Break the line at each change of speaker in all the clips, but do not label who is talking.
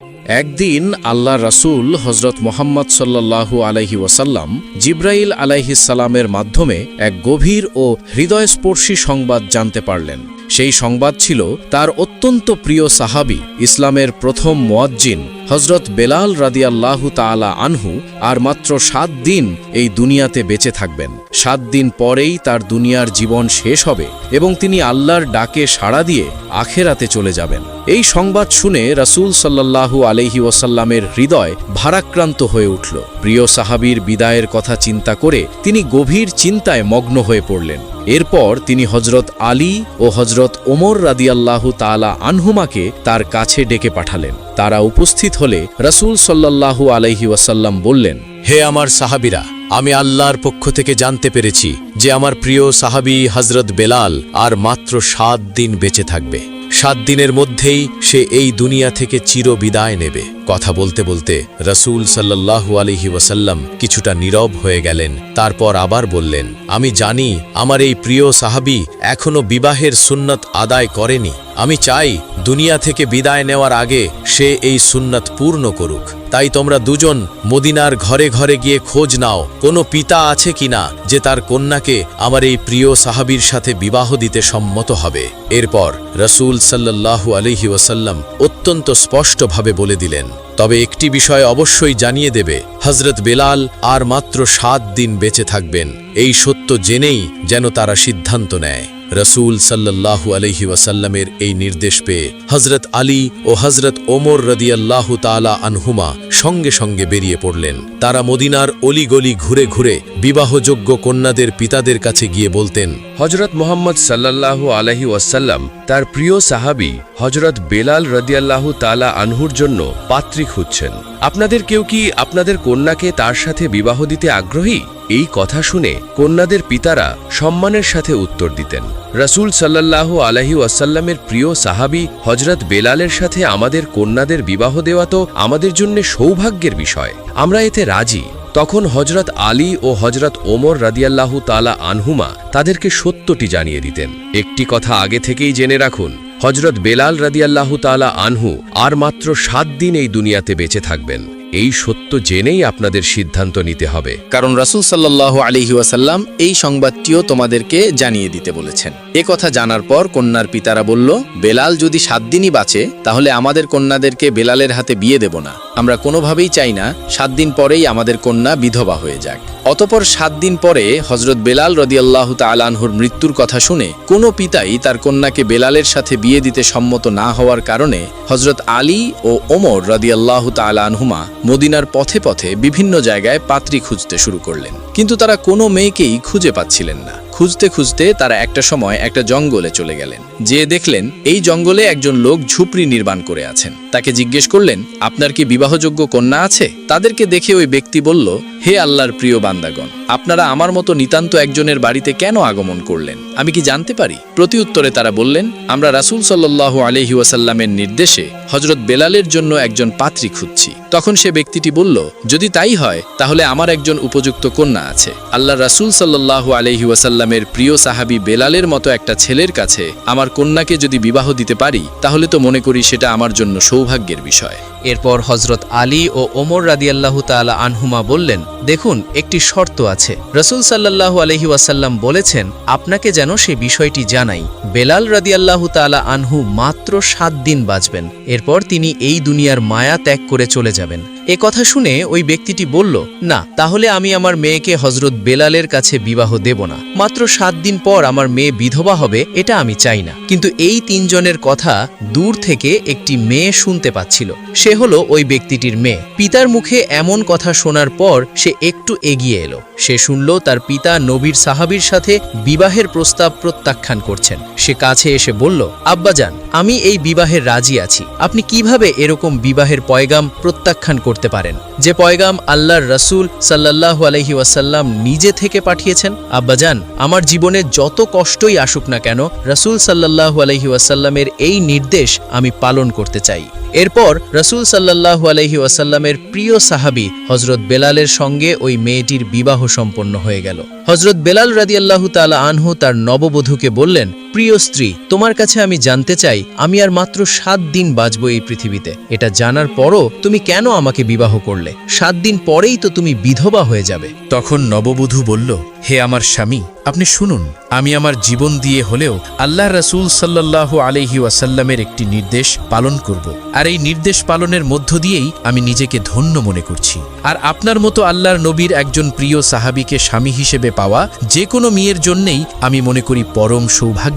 Yeah. একদিন আল্লাহ রাসূল হজরত মোহাম্মদ সাল্লাল্লাহু আলাইহি ওয়াসাল্লাম জিব্রাইল আলাইহিসালামের মাধ্যমে এক গভীর ও হৃদয়স্পর্শী সংবাদ জানতে পারলেন। সেই সংবাদ ছিল তার অত্যন্ত প্রিয় সাহাবি, ইসলামের প্রথম মোয়াজ্জিন হজরত বেলাল রাদিয়াল্লাহু তাআলা আনহু, আর মাত্র সাত দিন এই দুনিয়াতে বেঁচে থাকবেন। সাত দিন পরেই তার দুনিয়ার জীবন শেষ হবে এবং তিনি আল্লাহর ডাকে সাড়া দিয়ে আখেরাতে চলে যাবেন। এই সংবাদ শুনে রাসূল সাল্লাল্লাহু আলাইহি ওয়াসাল্লামের হৃদয় ভারাক্রান্ত হয়ে উঠল। প্রিয় সাহাবীর বিদায়ের কথা চিন্তা করে তিনি গভীর চিন্তায় মগ্ন হয়ে পড়লেন। এরপর তিনি হজরত আলী ও হজরত ওমর রাদিয়াল্লাহু তাআলা আনহুমাকে তার কাছে ডেকে পাঠালেন। তারা উপস্থিত হলে রাসূল সাল্লাল্লাহু আলাইহি ওয়াসাল্লাম বললেন,
হে আমার সাহাবিরা, আমি আল্লাহর পক্ষ থেকে জানতে পেরেছি যে আমার প্রিয় সাহাবি হজরত বেলাল আর মাত্র সাত দিন বেঁচে থাকবে। সাত দিনের মধ্যেই সে এই দুনিয়া থেকে চির বিদায় নেবে। কথা বলতে বলতে রসুল সাল্লাল্লাহু আলহি ওয়াসাল্লাম কিছুটা নীরব হয়ে গেলেন। তারপর আবার বললেন, আমি জানি আমার এই প্রিয় সাহাবি এখনও বিবাহের সুন্নত আদায় করেনি। আমি চাই দুনিয়া থেকে বিদায় নেওয়ার আগে সে এই সুন্নত পূর্ণ করুক। তাই তোমরা দুজন মদিনার ঘরে ঘরে গিয়ে খোঁজ নাও, কোনো পিতা আছে কিনা যে তার কন্যাকে আমার এই প্রিয় সাহাবীর সাথে বিবাহ দিতে সম্মত হবে। এরপর রসুল সাল্লাল্লাহু আলহি ওয়াসাল্লাম অত্যন্ত স্পষ্টভাবে বলে দিলেন তবে একটি বিষয় অবশ্যই জানিয়ে দেবে হজরত বেলাল আর মাত্র সাত দিন বেঁচে থাকবেন। এই সত্য জেনেই যেন তারা সিদ্ধান্ত নেয়। রসুল সাল্লাল্লাহু আলহি ওয়াসাল্লামের এই নির্দেশ পেয়ে হজরত আলী ও হজরত ওমর রদিয়াল্লাহু তালা আনহুমা সঙ্গে সঙ্গে বেরিয়ে পড়লেন। তারা মদিনার অলিগলি ঘুরে ঘুরে বিবাহযোগ্য কন্যাদের পিতাদের কাছে গিয়ে বলতেন
হজরত মোহাম্মদ সাল্লাল্লাহু আলহি ওয়াসাল্লাম তার প্রিয় সাহাবি হজরত বেলাল রদিয়াল্লাহু তালা আনহুর জন্য পাত্রী খুঁজছেন। আপনাদের কেউ কি আপনাদের কন্যাকে তার সাথে বিবাহ দিতে আগ্রহী? এই কথা শুনে কন্যাদের পিতারা সম্মানের সাথে উত্তর দিতেন। রসুল সাল্লাল্লাহু আলহি ওয়াসাল্লামের প্রিয় সাহাবি হজরত বেলালের সাথে আমাদের কন্যাদের বিবাহ দেওয়া তো আমাদের জন্য সৌভাগ্যের বিষয়। আমরা এতে রাজি। তখন হজরত আলী ও হজরত ওমর রাদিয়াল্লাহু তালা আনহুমা তাদেরকে সত্যটি জানিয়ে দিতেন। একটি কথা আগে থেকেই জেনে রাখুন হজরত বেলাল রাদিয়াল্লাহু তালা আনহু আর মাত্র সাত দিন এই দুনিয়াতে বেঁচে থাকবেন। এই সত্য জেনেই আপনাদের সিদ্ধান্ত নিতে হবে।
কারণ রাসূল সাল্লাল্লাহু আলাইহি ওয়াসাল্লাম এই সংবাদটিও তোমাদেরকে জানিয়ে দিতে বলেছেন। এ কথা জানার পর কন্যার পিতারা বলল, বেলাল যদি সাত দিনই বাঁচে, তাহলে আমাদের কন্যাদেরকে বেলালের হাতে বিয়ে দেব না। আমরা কোনোভাবেই চাই না, সাত দিন পরেই আমাদের কন্যা বিধবা হয়ে যাক। অতপর সাত দিন পরে হজরত বেলাল রদিয়াল্লাহু তালানহুর মৃত্যুর কথা শুনে কোনো পিতাই তার কন্যাকে বেলালের সাথে বিয়ে দিতে সম্মত না হওয়ার কারণে হজরত আলী ও ওমর রদিয়াল্লাহু তালানহুমা মদিনার পথে পথে বিভিন্ন জায়গায় পাত্রী খুঁজতে শুরু করলেন। কিন্তু তারা কোনো মেয়েকেই খুঁজে পাচ্ছিলেন না। খুঁজতে খুঁজতে তারা একটা সময় একটা জঙ্গলে চলে গেলেন। যে দেখলেন, এই জঙ্গলে একজন লোক ঝুপড়ি নির্মাণ করে আছেন। তাকে জিজ্ঞেস করলেন, আপনার কি বিবাহযোগ্য কন্যা আছে? তাদেরকে দেখে ওই ব্যক্তি বলল, হে আল্লাহর প্রিয় বান্দাগণ, আপনারা আমার মতো নিতান্ত একজনের বাড়িতে কেন আগমন করলেন? আমি কি জানতে পারি? প্রতি উত্তরে তারা বললেন, আমরা রাসূল সাল্লাল্লাহু আলহি ওয়াসাল্লামের নির্দেশে হজরত বেলালের জন্য একজন পাত্রী খুঁজছি। তখন সে ব্যক্তিটি বলল, যদি তাই হয়, তাহলে আমার একজন উপযুক্ত কন্যা আছে। আল্লাহ রাসুল সাল্লাল্লাহু আলহি ওয়াসাল্লামের প্রিয় সাহাবি বেলালের মতো একটা ছেলের কাছে আমার কন্যাকে যদি বিবাহ দিতে পারি, তাহলে তো মনে করি সেটা আমার জন্য সৌভাগ্যের বিষয়।
এরপর হজরত আলী ও ওমর রাদিয়াল্লাহু তালা আনহুমা বললেন, দেখুন, একটি শর্ত আছে। রসুল সাল্লাল্লাহু আলহি ওয়াসাল্লাম বলেছেন, আপনাকে যেন সে বিষয়টি জানাই। বেলাল রাদিয়াল্লাহু তালা আনহু মাত্র সাত দিন বাঁচবেন। এরপর তিনি এই দুনিয়ার মায়া ত্যাগ করে চলে যাবেন। এ কথা শুনে ওই ব্যক্তিটি বলল, না, তাহলে আমি আমার মেয়েকে হজরত বেলালের কাছে বিবাহ দেব না। মাত্র সাত দিন পর আমার মেয়ে বিধবা হবে, এটা আমি চাই না। কিন্তু এই তিনজনের কথা দূর থেকে একটি মেয়ে শুনতে পাচ্ছিল। সে হলো ওই ব্যক্তিটির মেয়ে। পিতার মুখে এমন কথা শোনার পর সে একটু এগিয়ে এলো। সে শুনল তার পিতা নবীর সাহাবীর সাথে বিবাহের প্রস্তাব প্রত্যাখ্যান করছেন। সে কাছে এসে বলল, আব্বাজান, আমি এই বিবাহের রাজি আছি। আপনি কীভাবে এরকম বিবাহের পয়গাম প্রত্যাখ্যান করতে পারেন। যে পয়গাম আল্লাহর রসুল সাল্লাল্লাহু আলহি ওয়াসাল্লাম নিজে থেকে পাঠিয়েছেন আব্বাজান আমার জীবনে যত কষ্টই আসুক না কেন, রসুল সাল্লাল্লাহু আলহি ওয়াসাল্লামের এই নির্দেশ আমি পালন করতে চাই। এরপর রসুল সাল্লাল্লাহু আলহি ওয়াসাল্লামের প্রিয় সাহাবি হজরত বেলালের সঙ্গে ওই মেয়েটির বিবাহ সম্পন্ন হয়ে গেল। হজরত বেলাল রাদিয়াল্লাহু তাআলা আনহু তার নববধূকে বললেন প্রিয় স্ত্রী, তোমার কাছে আমি জানতে চাই, আমি আর মাত্র সাত দিন বাঁচব এই পৃথিবীতে। এটা জানার পরও তুমি কেন আমাকে বিবাহ করলে? সাত দিন পরেই তো তুমি বিধবা হয়ে যাবে।
তখন নববধূ বলল, হে আমার স্বামী, আপনি শুনুন, আমি আমার জীবন দিয়ে হলেও আল্লাহ রসুল সাল্লাহ আলহি ওয়াসাল্লামের একটি নির্দেশ পালন করব। আর এই নির্দেশ পালনের মধ্য দিয়েই আমি নিজেকে ধন্য মনে করছি। আর আপনার মতো আল্লাহর নবীর একজন প্রিয় সাহাবিকে স্বামী হিসেবে পাওয়া যে কোনো মেয়ের জন্যেই আমি মনে করি পরম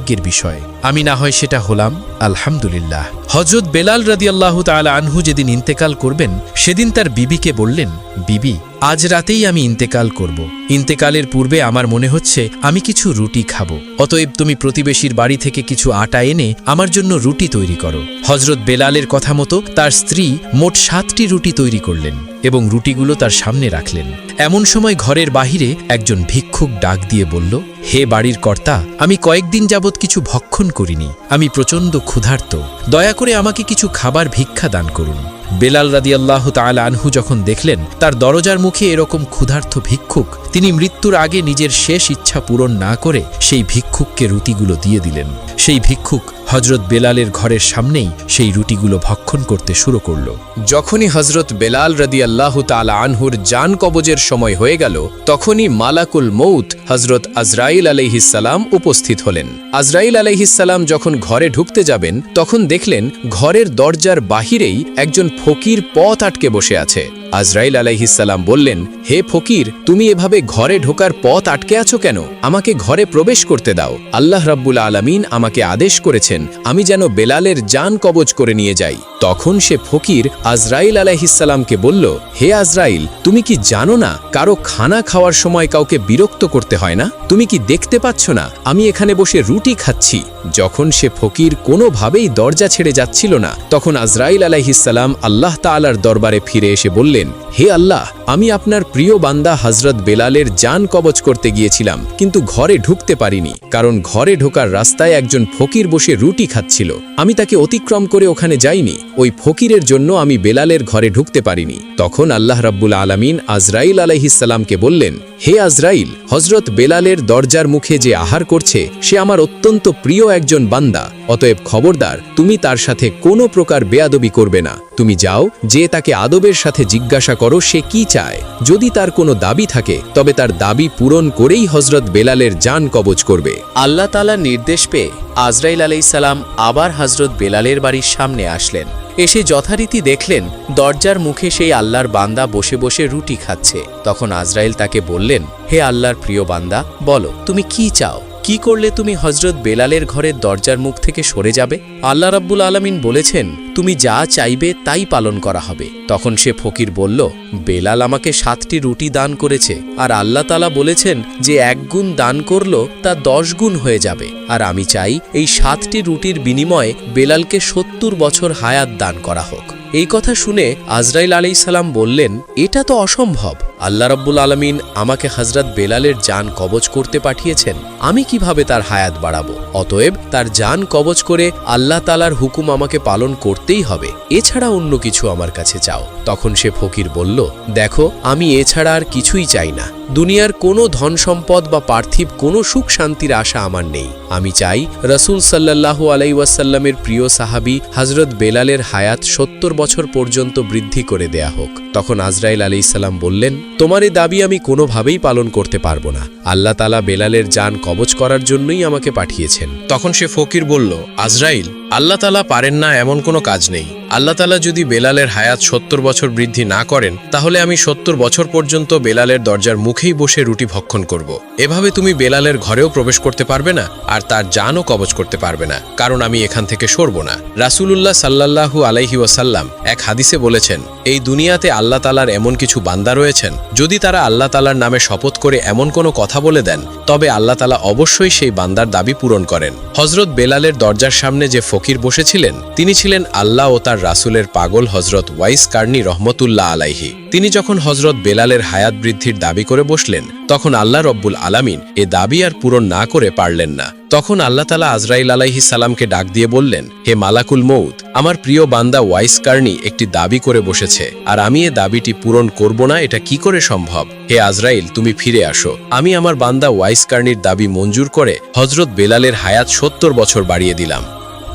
সৌভাগ্যের বিষয়। আমি না হয় সেটা হলাম, আলহামদুলিল্লাহ। হজরত বেলাল রাদিয়াল্লাহু তালা আনহু যেদিন ইন্তেকাল করবেন, সেদিন তার বিবিকে বললেন, বিবি আজ রাতেই আমি ইন্তেকাল করব। ইন্তেকালের পূর্বে আমার মনে হচ্ছে আমি কিছু রুটি খাব। অতএব তুমি প্রতিবেশীর বাড়ি থেকে কিছু আটা এনে আমার জন্য রুটি তৈরি করো। হজরত বেলালের কথা মতো তার স্ত্রী মোট সাতটি রুটি তৈরি করলেন এবং রুটিগুলো তার সামনে রাখলেন। এমন সময় ঘরের বাহিরে একজন ভিক্ষুক ডাক দিয়ে বলল, হে বাড়ির কর্তা, আমি কয়েকদিন যাবৎ কিছু ভক্ষণ করিনি। আমি প্রচণ্ড ক্ষুধার্ত। দয়া করে আমাকে কিছু খাবার ভিক্ষা দান করুন। বেলাল রাদিয়াল্লাহ তাআলা আনহু যখন দেখলেন, তার দরজার মুখে এরকম ক্ষুধার্থ ভিক্ষুক, তিনি মৃত্যুর আগে নিজের শেষ ইচ্ছা পূরণ না করে সেই ভিক্ষুককে রুটিগুলো দিয়ে দিলেন। সেই ভিক্ষুক হজরত বেলালের ঘরের সামনেই সেই রুটিগুলো ভক্ষণ করতে শুরু করল।
যখনই হজরত বেলাল রদি আল্লাহ তালা আনহুর জান কবজের সময় হয়ে গেল, তখনই মালাকুল মৌত হজরত আজরাইল আলহিসাল্লাম উপস্থিত হলেন। আজরাইল আলহিসাল্লাম যখন ঘরে ঢুকতে যাবেন, তখন দেখলেন ঘরের দরজার বাহিরেই একজন ফকির পথ আটকে বসে আছে। আজরাইল আলাইহিসাল্লাম বললেন, হে ফকির, তুমি এভাবে ঘরে ঢোকার পথ আটকে আছো কেন? আমাকে ঘরে প্রবেশ করতে দাও। আল্লাহ রাব্বুল আলামিন আমাকে আদেশ করেছেন, আমি যেন বেলালের জান কবজ করে নিয়ে যাই। তখন সে ফকির আজরাইল আলাইহিসাল্লামকে বলল, হে আজরাইল, তুমি কি জানো না কারও খানা খাওয়ার সময় কাউকে বিরক্ত করতে হয় না? তুমি কি দেখতে পাচ্ছ না? আমি এখানে বসে রুটি খাচ্ছি। যখন সে ফকির কোনোভাবেই দরজা ছেড়ে যাচ্ছিল না, তখন আজরাইল আলাইহিসাল্লাম আল্লাহ তাআলার দরবারে ফিরে এসে বললেন হে আল্লাহ, আমি আপনার প্রিয় বান্দা হজরত বেলালের জান কবচ করতে গিয়েছিলাম, কিন্তু ঘরে ঢুকতে পারিনি, কারণ ঘরে ঢোকার রাস্তায় একজন ফকির বসে রুটি খাচ্ছিল। আমি তাকে অতিক্রম করে ওখানে যাইনি, ওই ফকিরের জন্য আমি বেলালের ঘরে ঢুকতে পারিনি। তখন আল্লাহ রাব্বুল আলামিন আজরাইল আলাইহিসাল্লামকে বললেন, হে আজরাইল হজরত বেলালের দরজার মুখে যে আহার করছে, সে আমার অত্যন্ত প্রিয় একজন বান্দা, অতএব খবরদার, তুমি তার সাথে কোনো প্রকার বেয়াদবি করবে না। তুমি যাও, যে তাকে আদবের সাথে জিজ্ঞাসা করো সে কি চায়। যদি তার কোনো দাবি থাকে, তবে তার দাবি পূরণ করেই হজরত বেলালের জান কবজ করবে।
আল্লাহ তালার নির্দেশ পেয়ে আজরাইল আলাইসালাম আবার হজরত বেলালের বাড়ির সামনে আসলেন। এসে যথারীতি দেখলেন, দরজার মুখে সেই আল্লাহর বান্দা বসে বসে রুটি খাচ্ছে। তখন আজরাইল তাকে বললেন, হে আল্লাহর প্রিয় বান্দা, বলো, তুমি কি চাও? কি করলে তুমি হজরত বেলালের ঘরের দরজার মুখ থেকে সরে যাবে? আল্লাহ রাব্বুল আলামিন বলেছেন, তুমি যা চাইবে তাই পালন করা হবে। তখন সে ফকির বলল, বেলাল আমাকে সাতটি রুটি দান করেছে, আর আল্লাহ তালা বলেছেন যে এক গুণ দান করল তা দশ গুণ হয়ে যাবে। আর আমি চাই এই সাতটি রুটির বিনিময়ে বেলালকে সত্তর বছর হায়াত দান করা হোক। এই কথা শুনে আজরাইল আলাই সালাম বললেন, এটা তো অসম্ভব। আল্লাহ রব্বুল আলমিন আমাকে হজরত বেলালের যান কবচ করতে পাঠিয়েছেন। আমি কীভাবে তার হায়াত বাড়াবো? অতএব তার যান কবচ করে আল্লাহ তালার হুকুম আমাকে পালন করতেই হবে। এছাড়া অন্য কিছু আমার কাছে চাও। তখন সে ফকির বলল, দেখো, আমি এছাড়া আর কিছুই চাই না। দুনিয়ার কোনো ধন সম্পদ বা পার্থিব কোনো সুখ শান্তির আশা আমার নেই। আমি চাই রসুল সাল্লাহু আলাই ওয়াসাল্লামের প্রিয় সাহাবি হজরত বেলালের হায়াত সত্তর বছর পর্যন্ত বৃদ্ধি করে দেয়া হোক। তখন আজরাইল আলি ইসাল্লাম বললেন তোমার এই দাবি আমি কোনোভাবেই পালন করতে পারব না। আল্লাহ তালা বেলালের যান কবচ করার জন্যই আমাকে পাঠিয়েছেন।
তখন সে ফকির বলল, আজরাইল আল্লাহ তালা পারেন না এমন কোনো কাজ নেই। আল্লাহ তালা যদি বেলালের হায়াত সত্তর বছর বৃদ্ধি না করেন, তাহলে আমি সত্তর বছর পর্যন্ত বেলালের দরজার মুখেই বসে রুটি ভক্ষণ করব। এভাবে তুমি বেলালের ঘরেও প্রবেশ করতে পারবে না আর তার জানও কবচ করতে পারবে না, কারণ আমি এখান থেকে সরব না। রাসুলুল্লাহ সাল্লাল্লাহু আলাইহি ওয়াসাল্লাম এক হাদিসে বলেছেন, এই দুনিয়াতে আল্লাহ তালার এমন কিছু বান্দা রয়েছেন, যদি তারা আল্লাহ তালার নামে শপথ করে এমন কোনো কথা বলে দেন, তবে আল্লাহ তালা অবশ্যই সেই বান্দার দাবি পূরণ করেন। হজরত বেলালের দরজার সামনে যে ফকির বসেছিলেন, তিনি ছিলেন আল্লাহ ও তার রাসুলের পাগল হজরত ওয়াইস কার্নি রহমতুল্লাহ আলাইহি। তিনি যখন হজরত বেলালের হায়াত বৃদ্ধির দাবি করে বসলেন, তখন আল্লাহ রব্বুল আলামিন এ দাবি আর পূরণ না করে পারলেন না। তখন আল্লাহ তালা আজরাইল আলাইহি সালামকে ডাক দিয়ে বললেন, হে মালাকুল মৌত আমার প্রিয় বান্দা ওয়াইস কার্নি একটি দাবি করে বসেছে, আর আমি এ দাবিটি পূরণ করব না, এটা কি করে সম্ভব? হে আজরাইল, তুমি ফিরে আসো। আমি আমার বান্দা ওয়াইস কার্নির দাবি মঞ্জুর করে হজরত বেলালের হায়াত সত্তর বছর বাড়িয়ে দিলাম।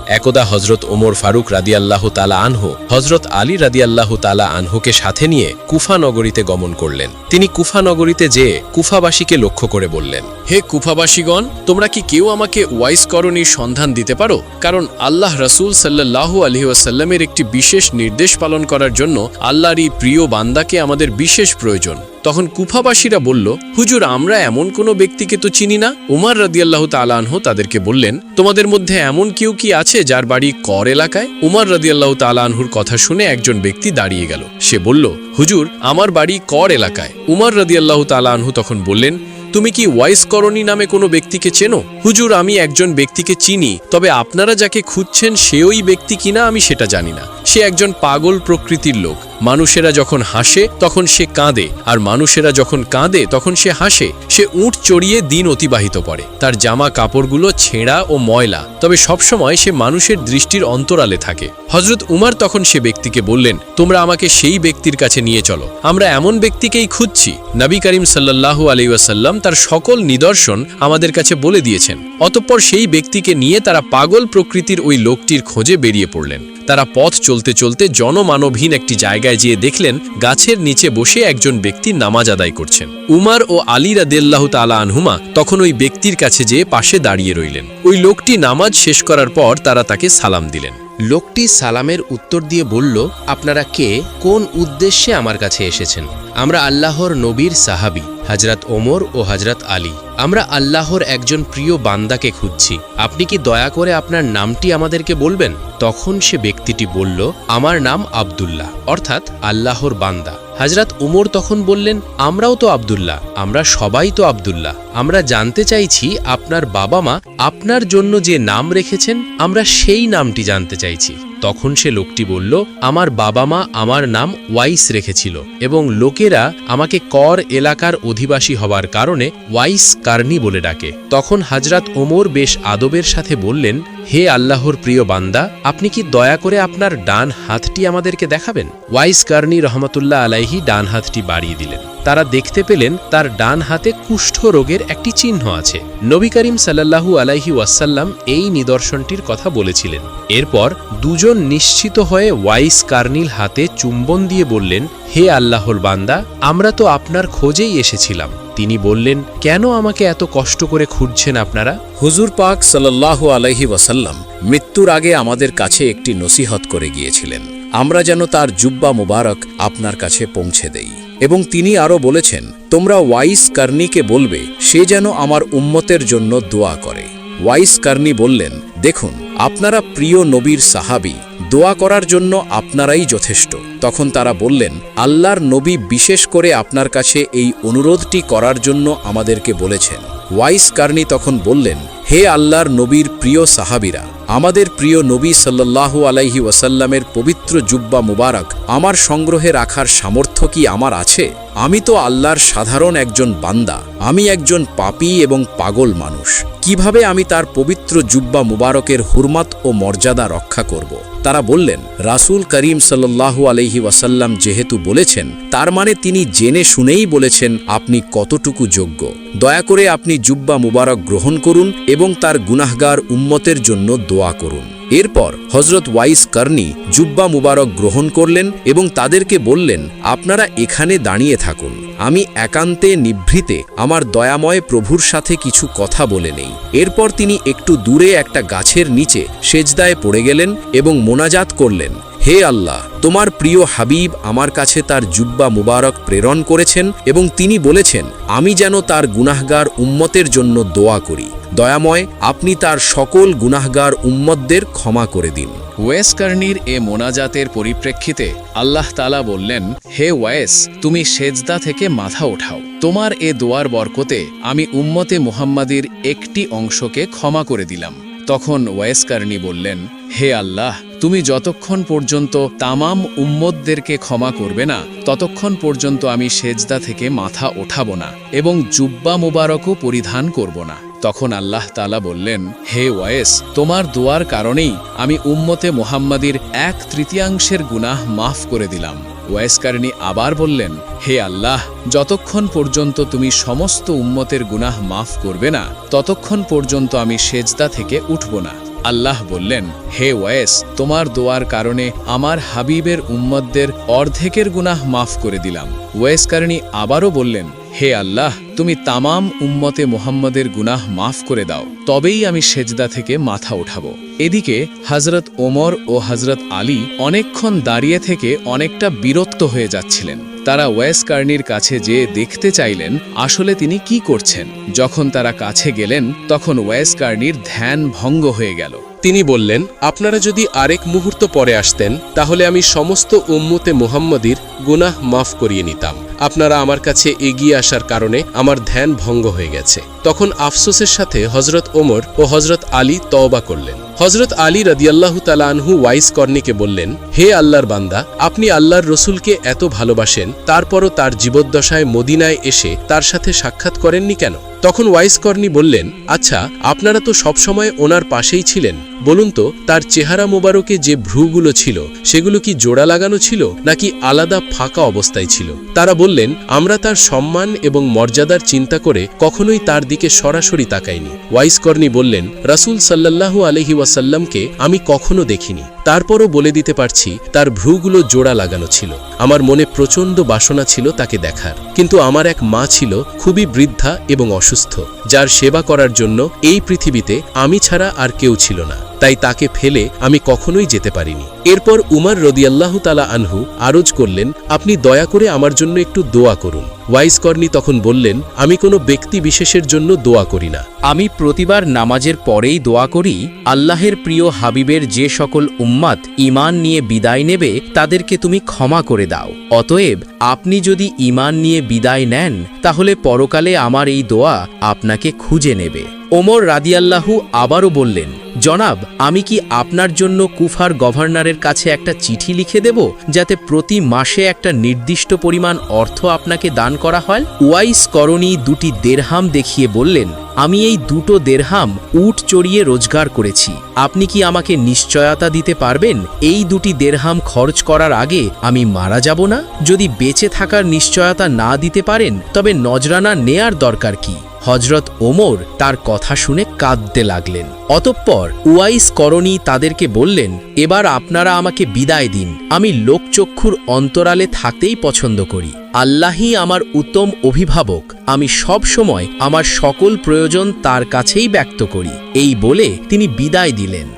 একদা হজরত ওমর ফারুক রাদিয়াল্লাহ তালা আনহু হজরত আলী রাদিয়াল্লাহ তালা আনহুকে সাথে নিয়ে কুফা নগরীতে গমন করলেন। তিনি কুফা নগরীতে যেয়ে কুফাবাসীকে লক্ষ্য করে বললেন হে কুফাবাসীগণ, তোমরা কি কেউ আমাকে ওয়াইস করণীর সন্ধান দিতে পারো? কারণ আল্লাহ রসুল সাল্লাহু আলহিউসাল্লামের একটি বিশেষ নির্দেশ পালন করার জন্য আল্লাহর এই প্রিয় বান্দাকে আমাদের বিশেষ প্রয়োজন। তখন কুফাবাসীরা বলল, হুজুর, আমরা এমন কোনো ব্যক্তিকে তো চিনি না? উমার রাদিয়াল্লাহ তালানহ তাদেরকে বললেন, তোমাদের মধ্যে এমন কেউ কি আছে যার বাড়ি কর এলাকায়? উমার রাদিয়াল্লাহ তালানহুর কথা শুনে একজন ব্যক্তি দাঁড়িয়ে গেল। সে বলল, হুজুর, আমার বাড়ি কর এলাকায়। উমার রাদিয়াল্লাহ তালানহু তখন বললেন তুমি কি ওয়াইস করণী নামে কোনো ব্যক্তিকে চেনো? হুজুর, আমি একজন ব্যক্তিকে চিনি, তবে আপনারা যাকে খুঁজছেন সে ওই ব্যক্তি কিনা আমি সেটা জানি না। সে একজন পাগল প্রকৃতির লোক। মানুষেরা যখন হাসে, তখন সে কাঁদে, আর মানুষেরা যখন কাঁদে, তখন সে হাসে। সে উঁট চড়িয়ে দিন অতিবাহিত করে। তার জামা কাপড়গুলো ছেঁড়া ও ময়লা। তবে সবসময় সে মানুষের দৃষ্টির অন্তরালে থাকে। হজরত উমার তখন সে ব্যক্তিকে বললেন, তোমরা আমাকে সেই ব্যক্তির কাছে নিয়ে চলো। আমরা এমন ব্যক্তিকেই খুঁজছি। নবী করিম সাল্লাহু আলাইসাল্লাম তার সকল নিদর্শন আমাদের কাছে বলে দিয়েছেন। অতঃপর সেই ব্যক্তিকে নিয়ে তারা পাগল প্রকৃতির ওই লোকটির খোঁজে বেরিয়ে পড়লেন। তারা পথ চলতে চলতে জনমানবহীন একটি জায়গায় যেয়ে দেখলেন গাছের নিচে বসে একজন ব্যক্তি নামাজ আদায় করছেন। উমার ও আলী রাদেল্লাহ তালা আনহুমা তখন ওই ব্যক্তির কাছে যেয়ে পাশে দাঁড়িয়ে রইলেন। ওই লোকটি নামাজ শেষ করার পর তারা তাকে সালাম দিলেন।
লোকটি সালামের উত্তর দিয়ে বলল, আপনারা কে? কোন উদ্দেশ্যে আমার কাছে এসেছেন? আমরা আল্লাহর নবীর সাহাবি হজরত ওমর ও হজরত আলী। আমরা আল্লাহর একজন প্রিয় বান্দাকে খুঁজছি। আপনি কি দয়া করে আপনার নামটি আমাদেরকে বলবেন? তখন সে ব্যক্তিটি বলল, আমার নাম আবদুল্লাহ। অর্থাৎ আল্লাহর বান্দা। হজরত উমর তখন বললেন, আমরাও তো আব্দুল্লাহ, আমরা সবাই তো আব্দুল্লাহ। আমরা জানতে চাইছি আপনার বাবা মা আপনার জন্য যে নাম রেখেছেন, আমরা সেই নামটি জানতে চাইছি। তখন সে লোকটি বলল, আমার বাবা মা আমার নাম ওয়াইস রেখেছিল এবং লোকেরা আমাকে কর এলাকার অধিবাসী হবার কারণে ওয়াইস কার্নি বলে ডাকে। তখন হাজরাত ওমর বেশ আদবের সাথে বললেন হে আল্লাহর প্রিয় বান্দা, আপনি কি দয়া করে আপনার ডান হাতটি আমাদেরকে দেখাবেন? ওয়াইস কার্নি রহমতুল্লাহ আলাইহি ডান হাতটি বাড়িয়ে দিলেন। তারা দেখতে পেলেন তার ডান হাতে কুষ্ঠ রোগের একটি চিহ্ন আছে। নবী করিম সাল্লাহু আলাইহি ওয়াসাল্লাম এই নিদর্শনটির কথা বলেছিলেন। এরপর দুজন নিশ্চিত হয়ে ওয়াইস কার্নিল হাতে চুম্বন দিয়ে বললেন, হে আল্লাহর বান্দা, আমরা তো আপনার খোঁজেই এসেছিলাম। তিনি বললেন, কেন আমাকে এত কষ্ট করে খুঁজছেন আপনারা?
হুজুর পাক সাল্লাহ আলহি ওয়াসাল্লাম মৃত্যুর আগে আমাদের কাছে একটি নসিহত করে গিয়েছিলেন, আমরা যেন তার জুব্বা মুবারক আপনার কাছে পৌঁছে দেই। এবং তিনি আরও বলেছেন, তোমরা ওয়াইস কার্নিকে বলবে, সে যেন আমার উম্মতের জন্য দোয়া করে। ওয়াইস কার্নি বললেন, দেখুন, আপনারা প্রিয় নবীর সাহাবি, দোয়া করার জন্য আপনারাই যথেষ্ট। তখন তারা বললেন, আল্লাহর নবী বিশেষ করে আপনার কাছে এই অনুরোধটি করার জন্য আমাদেরকে বলেছেন। ওয়াইস কার্নি তখন বললেন, হে আল্লাহর নবীর প্রিয় সাহাবিরা, আমাদের প্রিয় নবী সাল্লাল্লাহু আলাইহি ওয়াসাল্লামের পবিত্র জুব্বা মুবারক আমার সংগ্রহে রাখার সামর্থ্য কি আমার আছে? আমি তো আল্লাহর সাধারণ একজন বান্দা। আমি একজন পাপী এবং পাগল মানুষ। কীভাবে আমি তার পবিত্র জুব্বা মুবারকের হুরমাত ও মর্যাদা রক্ষা করব? তারা বললেন, রাসূল করিম সাল্লাল্লাহু আলহি ওয়াসাল্লাম যেহেতু বলেছেন, তার মানে তিনি জেনে শুনেই বলেছেন, আপনি কতটুকু যোগ্য। দয়া করে আপনি জুব্বা মুবারক গ্রহণ করুন এবং তার গুনাহগার উম্মতের জন্য দোয়া করুন। এরপর হজরত ওয়াইস কর্নি জুব্বা মুবারক গ্রহণ করলেন এবং তাদেরকে বললেন, আপনারা এখানে দাঁড়িয়ে থাকুন। আমি একান্তে নিভৃতে আমার দয়াময় প্রভুর সাথে কিছু কথা বলে নেই। এরপর তিনি একটু দূরে একটা গাছের নিচে সেজদায় পড়ে গেলেন এবং মোনাজাত করলেন। হে আল্লাহ, তোমার প্রিয় হাবিব আমার কাছে তার জুব্বা মুবারক প্রেরণ করেছেন এবং তিনি বলেছেন, আমি যেন তার গুনাহগার উম্মতের জন্য দোয়া করি। দয়াময়, আপনি তার সকল গুনাহগার উম্মতদের ক্ষমা করে দিন।
ওয়েস কার্নির এ মোনাজাতের পরিপ্রেক্ষিতে আল্লাহ তালা বললেন, হে ওয়েস, তুমি সেজদা থেকে মাথা ওঠাও। তোমার এ দোয়ার বরকতে আমি উম্মতে মুহাম্মাদির একটি অংশকে ক্ষমা করে দিলাম। তখন ওয়েসকারণী বললেন, হে আল্লাহ, তুমি যতক্ষণ পর্যন্ত তামাম উম্মদদেরকে ক্ষমা করবে না, ততক্ষণ পর্যন্ত আমি সেজদা থেকে মাথা ওঠাব না এবং জুব্বা মোবারকও পরিধান করব না। তখন আল্লাহ তালা বললেন, হে ওয়েস তোমার দোয়ার কারণেই আমি উম্মতে মোহাম্মদীর এক তৃতীয়াংশের গুনাহ মাফ করে দিলাম। ওয়েসকারিনী আবার বললেন, হে আল্লাহ, যতক্ষণ পর্যন্ত তুমি সমস্ত উম্মতের গুনাহ মাফ করবে না, ততক্ষণ পর্যন্ত আমি সেজদা থেকে উঠব না। আল্লাহ বললেন, হে ওয়েস তোমার দোয়ার কারণে আমার হাবিবের উম্মদদের অর্ধেকের গুনাহ মাফ করে দিলাম। ওয়েসকারিনী আবারও বললেন, হে আল্লাহ, তুমি তামাম উম্মতে মোহাম্মদের গুনাহ মাফ করে দাও, তবেই আমি সেজদা থেকে মাথা উঠাবো এদিকে হজরত ওমর ও হজরত আলী অনেকক্ষণ দাঁড়িয়ে থেকে অনেকটা বিরক্ত হয়ে যাচ্ছিলেন। তারা ওয়েস কার্নির কাছে যেয়ে দেখতে চাইলেন আসলে তিনি কি করছেন। যখন তারা কাছে গেলেন, তখন ওয়েস কার্নির ধ্যান ভঙ্গ হয়ে গেল।
তিনি বললেন, আপনারা যদি আরেক মুহূর্ত পরে আসতেন, তাহলে আমি সমস্ত উম্মুতে মুহাম্মদীর গুনাহ মাফ করিয়ে নিতাম। আপনারা আমার কাছে এগিয়ে আসার কারণে আমার ধ্যান ভঙ্গ হয়ে গেছে। তখন আফসোসের সাথে হজরত ওমর ও হজরত আলী তওবা করলেন। হজরত আলী রদিয়াল্লাহু তালানহু ওয়াইস কর্নিকে বললেন, হে আল্লাহর বান্দা, আপনি আল্লাহর রসুলকে এত ভালোবাসেন, তারপরও তার জীবদ্দশায় মদিনায় এসে তার সাথে সাক্ষাৎ করেননি কেন? তখন ওয়াইস কর্নি বললেন আচ্ছা আপনারা তো সবসময় ওনার পাশেই ছিলেন। বলুন তো, তার চেহারা মোবারকে যে ভ্রুগুলো ছিল, সেগুলো কি জোড়া লাগানো ছিল, নাকি আলাদা ফাঁকা অবস্থায় ছিল? তারা বললেন, আমরা তার সম্মান এবং মর্যাদার চিন্তা করে কখনোই তার দিকে সরাসরি তাকাইনি। ওয়াইস কর্নি বললেন, রাসুল সাল্লাল্লাহু আলহি ওয়াসাল্লামকে আমি কখনো দেখিনি। তারপরও বলে দিতে পারছি, তার ভ্রুগুলো জোড়া লাগানো ছিল। আমার মনে প্রচণ্ড বাসনা ছিল তাকে দেখার। কিন্তু আমার এক মা ছিল, খুবই বৃদ্ধা এবং অসুস্থ, যার সেবা করার জন্য এই পৃথিবীতে আমি ছাড়া আর কেউ ছিল না। তাই তাকে ফেলে আমি কখনোই যেতে পারিনি। এরপর উমার রদিয়াল্লাহ তালা আনহু আরজ করলেন, আপনি দয়া করে আমার জন্য একটু দোয়া করুন। ওয়াইস কর্নি তখন বললেন, আমি কোনো ব্যক্তি বিশেষের জন্য দোয়া করি না।
আমি প্রতিবার নামাজের পরেই দোয়া করি, আল্লাহের প্রিয় হাবিবের যে সকল উম্মাদ ইমান নিয়ে বিদায় নেবে, তাদেরকে তুমি ক্ষমা করে দাও। অতএব আপনি যদি ইমান নিয়ে বিদায় নেন, তাহলে পরকালে আমার এই দোয়া আপনাকে খুঁজে নেবে। ওমর রাদিয়াল্লাহু আবারও বললেন, জনাব, আমি কি আপনার জন্য কুফার গভর্নরের কাছে একটা চিঠি লিখে দেব, যাতে প্রতি মাসে একটা নির্দিষ্ট পরিমাণ অর্থ আপনাকে দান করা হয়? ওয়াইস করণী দুটি দেড়হাম দেখিয়ে বললেন, আমি এই দুটো দেড়হাম উট চড়িয়ে রোজগার করেছি। আপনি কি আমাকে নিশ্চয়তা দিতে পারবেন? এই দুটি দেড়হাম খরচ করার আগে আমি মারা যাব না? যদি বেঁচে থাকার নিশ্চয়তা না দিতে পারেন, তবে নজরানা নেয়ার দরকার কি? হজরত ওমর তার কথা শুনে কাঁদতে লাগলেন। অতঃপর ওয়াইস করণী তাদেরকে বললেন, এবার আপনারা আমাকে বিদায় দিন। আমি লোকচক্ষুর অন্তরালে থাকতেই পছন্দ করি। আল্লাহই আমার উত্তম অভিভাবক। আমি সব সময় আমার সকল প্রয়োজন তার কাছেই ব্যক্ত করি। এই বলে তিনি বিদায় দিলেন।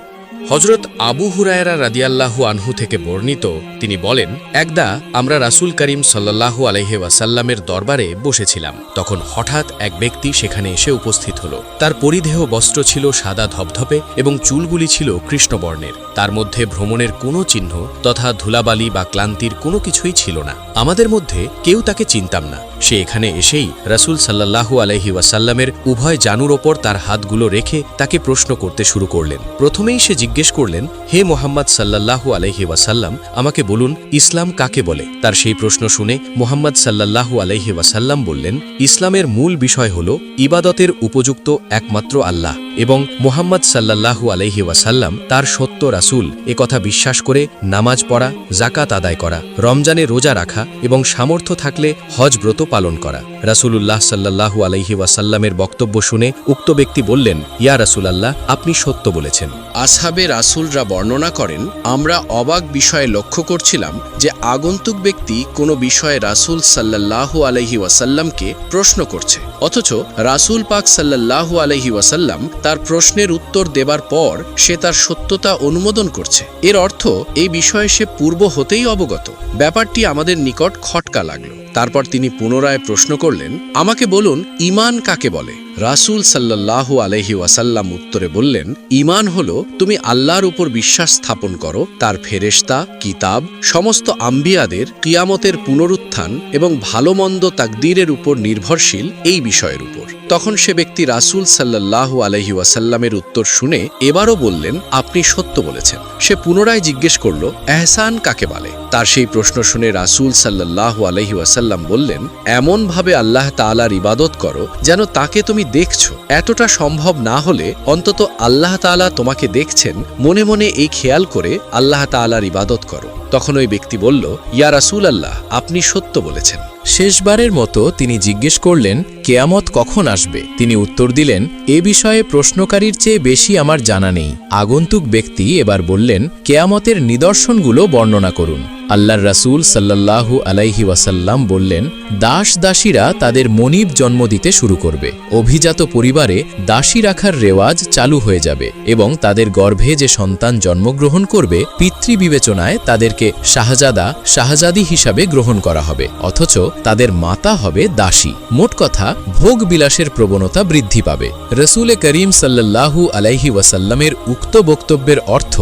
হজরত আবু হুরায়রা রাদিয়াল্লাহু আনহু থেকে বর্ণিত, তিনি বলেন, একদা আমরা রাসূল করিম সাল্লাল্লাহু আলাইহি ওয়াসাল্লামের দরবারে বসেছিলাম। তখন হঠাৎ এক ব্যক্তি সেখানে এসে উপস্থিত হলো। তার পরিধেয় বস্ত্র ছিল সাদা ধপধপে এবং চুলগুলি ছিল কৃষ্ণবর্ণের। তার মধ্যে ভ্রমণের কোনো চিহ্ন তথা ধুলাবালি বা ক্লান্তির কোনো কিছুই ছিল না। আমাদের মধ্যে কেউ তাকে চিনতাম না। সে এখানে এসেই রাসূল সাল্লাল্লাহু আলাইহি ওয়াসাল্লামের উভয় জানুর ওপর তার হাতগুলো রেখে তাকে প্রশ্ন করতে শুরু করলেন। প্রথমেই সে জিজ্ঞেস করলেন, হে মোহাম্মদ সাল্লাল্লাহু আলাইহি ওয়াসাল্লাম, আমাকে বলুন, ইসলাম কাকে বলে? তার সেই প্রশ্ন শুনে মোহাম্মদ সাল্লাহু আলাইহি ওয়াসাল্লাম বললেন, ইসলামের মূল বিষয় হল ইবাদতের উপযুক্ত একমাত্র আল্লাহ। এবং মোহাম্মদ সাল্লাল্লাহু আলাইহি ওয়াসাল্লাম তার সত্য রাসূল কথা বিশ্বাস করে নামাজ পড়া জাকাত আদায় করা, রমজানে রোজা রাখা এবং সামর্থ্য থাকলে হজ ব্রত পালন করা। রাসূলুল্লাহ সাল্লাল্লাহু আলাইহি ওয়াসাল্লামের বক্তব্য শুনে উক্ত ব্যক্তি বললেন, ইয়া রাসূলাল্লাহ, আপনি সত্য বলেছেন।
আসহাবে রাসুলরা বর্ণনা করেন, আমরা অবাক বিষয়ে লক্ষ্য করছিলাম যে আগন্তুক ব্যক্তি কোনো বিষয়ে রাসুল সাল্লাল্লাহু আলহি ওয়াসাল্লামকে প্রশ্ন করছে। অথচ রাসুল পাক সাল্লাল্লাহু আলহি ওয়াসাল্লাম তার প্রশ্নের উত্তর দেবার পর সে তার সত্যতা অনুমোদন করছে। এর অর্থ, এই বিষয়ে সে পূর্ব হতেই অবগত। ব্যাপারটি আমাদের নিকট খটকা লাগল। তারপর তিনি পুনরায় প্রশ্ন করলেন, আমাকে বলুন ইমান কাকে বলে? রাসুল সাল্লাল্লাহু আলহি ওয়াসাল্লাম উত্তরে বললেন ইমান হল, তুমি আল্লাহর উপর বিশ্বাস স্থাপন করো, তার ফেরেশতা, কিতাব, সমস্ত আম্বিয়াদের কিয়ামতের পুনরুত্থান এবং ভালো মন্দ তাকদীরের উপর নির্ভরশীল এই বিষয়ের উপর। তখন সে ব্যক্তি রাসুল সাল্লাল্লাহু আলহি ওয়াসাল্লামের উত্তর শুনে এবারও বললেন, আপনি সত্য বলেছেন। সে পুনরায় জিজ্ঞেস করল, এহসান কাকে বলে? তার সেই প্রশ্ন শুনে রাসুল সাল্লাল্লাহু আলহি ওয়াসাল্লাম বললেন, এমনভাবে আল্লাহ তাআলার ইবাদত করো যেন তাকে তুমি
দেখছ। এতটা সম্ভব না হলে অন্তত আল্লাহ তাআলা তোমাকে দেখছেন। মনে মনে এই খেয়াল করে আল্লাহ তাআলার ইবাদত করো। তখন ওই ব্যক্তি বলল, ইয়া রাসূল আল্লাহ আপনি সত্য বলেছেন।
শেষবারের মতো তিনি জিজ্ঞেস করলেন, কেয়ামত কখন আসবে? তিনি উত্তর দিলেন, এ বিষয়ে প্রশ্নকারীর চেয়ে বেশি আমার জানা নেই। আগন্তুক ব্যক্তি এবার বললেন, কেয়ামতের নিদর্শনগুলো বর্ণনা করুন। আল্লাহর রাসূল সাল্লাল্লাহু আলাইহি ওয়াসাল্লাম বললেন, দাস দাসীরা তাদের মনিব জন্ম দিতে শুরু করবে। অভিজাত পরিবারে দাসী রাখার রেওয়াজ চালু হয়ে যাবে এবং তাদের গর্ভে যে সন্তান জন্মগ্রহণ করবে পিতৃ বিবেচনায় তাদেরকে শাহজাদা, শাহজাদি হিসাবে গ্রহণ করা হবে, অথচ তাদের মাতা হবে দাসী। মোট কথা, ভোগ বিলাসের প্রবণতা বৃদ্ধি পাবে। রসুলে করিম সাল্লাল্লাহু আলাইহি ওয়াসাল্লামের উক্ত বক্তব্যের অর্থ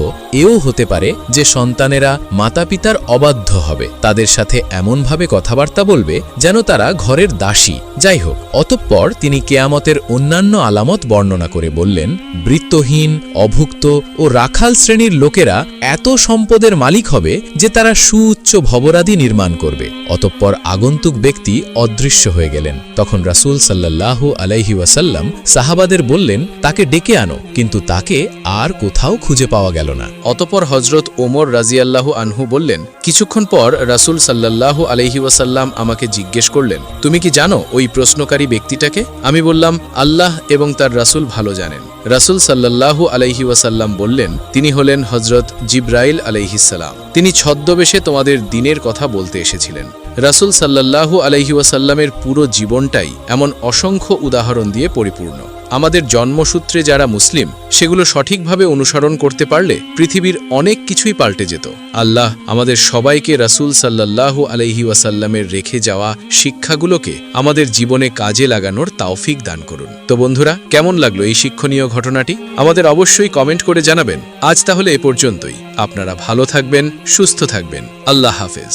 এও হতে পারে যে সন্তানেরা মাতাপিতার অবাধ্য হবে। তাদের সাথে এমনভাবে কথাবার্তা বলবে যেন তারা ঘরের দাসী। যাই হোক, অতঃপর তিনি কেয়ামতের অন্যান্য আলামত বর্ণনা করে বললেন, বৃত্তহীন, অভুক্ত ও রাখাল শ্রেণির লোকেরা এত সম্পদের মালিক হবে যে তারা সুউচ্চ ভবরাদি নির্মাণ করবে। অতঃপর আগন্তুক ব্যক্তি অদৃশ্য হয়ে গেলেন। তখন রাসূল সাল্লাল্লাহু আলাইহি ওয়াসাল্লাম সাহাবাদের বললেন, তাকে ডেকে আনো, কিন্তু তাকে আর কোথাও খুঁজে পাওয়া গেল না।
অতপর হজরত ওমর রাজিয়াল্লাহু আনহু বললেন কিছুক্ষণ পর রাসূল সাল্লাল্লাহু আলহি ওয়াসাল্লাম আমাকে জিজ্ঞেস করলেন, তুমি কি জানো ওই প্রশ্নকারী ব্যক্তিটাকে? আমি বললাম, আল্লাহ এবং তার রাসূল ভালো জানেন। রাসূল সাল্লাল্লাহু আলাইহি ওয়াসাল্লাম বললেন, তিনি হলেন হজরত জিব্রাইল আলাইহিসাল্লাম তিনি ছদ্মবেশে তোমাদের দিনের কথা বলতে এসেছিলেন। রাসূল সাল্লাল্লাহু আলাইহি ওয়াসাল্লামের পুরো জীবনটাই এমন অসংখ্য উদাহরণ দিয়ে পরিপূর্ণ। আমাদের জন্মসূত্রে যারা মুসলিম, সেগুলো সঠিকভাবে অনুসরণ করতে পারলে পৃথিবীর অনেক কিছুই পাল্টে যেত। আল্লাহ আমাদের সবাইকে রাসূল সাল্লাল্লাহু আলাইহি ওয়াসাল্লামের রেখে যাওয়া শিক্ষাগুলোকে আমাদের জীবনে কাজে লাগানোর তাওফিক দান করুন। তো বন্ধুরা, কেমন লাগল এই শিক্ষণীয় ঘটনাটি? আমাদের অবশ্যই কমেন্ট করে জানাবেন। আজ তাহলে এ পর্যন্তই। আপনারা ভালো থাকবেন, সুস্থ থাকবেন। আল্লাহ হাফেজ।